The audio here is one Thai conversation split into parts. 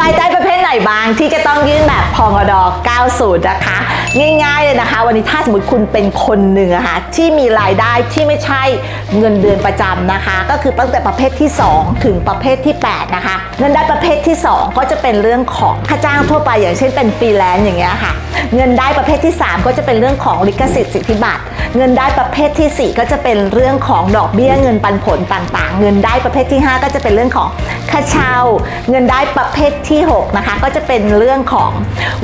รายได้ประเภทไหนบ้างที่จะต้องยื่นแบบพองอดอ90 นะคะ ง่ายๆเลยนะคะ วันนี้ถ้าสมมติคุณเป็นคนหนึ่งอะค่ะที่มีรายได้ที่ไม่ใช่เงินเดือนประจำนะคะ ก็คือตั้งแต่ประเภทที่ 2 ถึงประเภทที่ 8 นะคะเงินได้ประเภทที่ 2 ก็จะเป็นเรื่องของค่าจ้างทั่วไปอย่างเช่นเป็นฟรีแลนซ์อย่างเงี้ยค่ะ เงินได้ประเภทที่ 3 ก็จะเป็นเรื่องของลิขสิทธิ์สิทธิบัตร เงินได้ประเภทที่ 4 ก็จะเป็นเรื่องของดอกเบี้ยเงินปันผลต่างๆ เงินได้ประเภทที่ 5 ก็จะเป็นเรื่องของค่าเช่า เงินได้ประเภทที่6นะคะก็จะเป็นเรื่องของ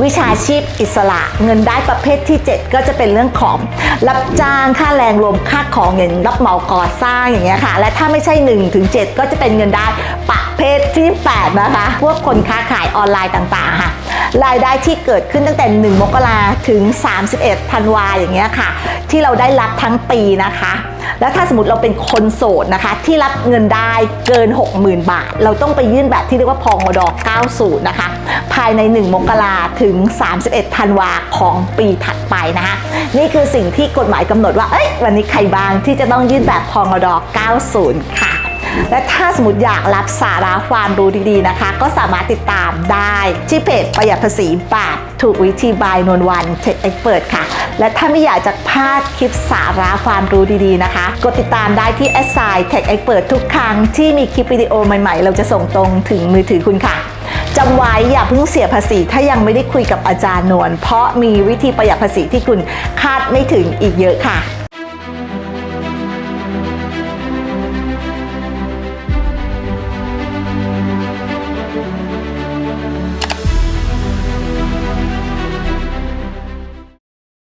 วิชาชีพอิสระ เงินได้ประเภทที่ 7 ก็จะเป็นเรื่องของรับจ้างค่าแรงรวมค่าของเงินรับเหมาก่อสร้างอย่างเงี้ยค่ะ และถ้าไม่ใช่1ถึง7ก็จะเป็นเงินได้ประเภทที่ 8 นะคะ พวกคนค้าขายออนไลน์ต่างๆค่ะ รายได้ที่เกิดขึ้นตั้งแต่ 1 มกราถึง 31ธันวาอย่างเงี้ยค่ะ ที่เราได้รับทั้งปีนะคะ แล้วถ้าสมมติเราเป็นคนโสดนะคะ ที่รับเงินได้เกิน 60,000 บาท เราต้องไปยื่นแบบที่เรียกว่าพองอดอ90นะคะ ภายใน 1 มกราถึง 31ธันวาของปีถัดไปนะคะนี่คือสิ่งที่กฎหมายกำหนดว่าเอ้ยวันนี้ใครบ้างที่จะต้องยื่นแบบพองอดอ90 ค่ะ และถ้าสมมติอยากรับสาระความรู้ดีๆนะคะ ก็สามารถติดตามได้ที่เพจประหยัดภาษีบาทถูกวิธีบายนวลวันเทคเอ็กเปิดค่ะ และถ้าไม่อยากจะพลาดคลิปสาระความรู้ดีๆนะคะ กดติดตามได้ที่ s อ i Tech Expert ทุกครั้งที่มีคลิปวิดีโอใหม่ๆ เราจะส่งตรงถึงมือถือคุณค่ะจำไว้อย่าเพิ่งเสียภาษีถ้ายังไม่ได้คุยกับอาจารย์นวลเพราะมีวิธีประหยัดภาษีที่คุณคาดไม่ถึงอีกเยอะค่ะ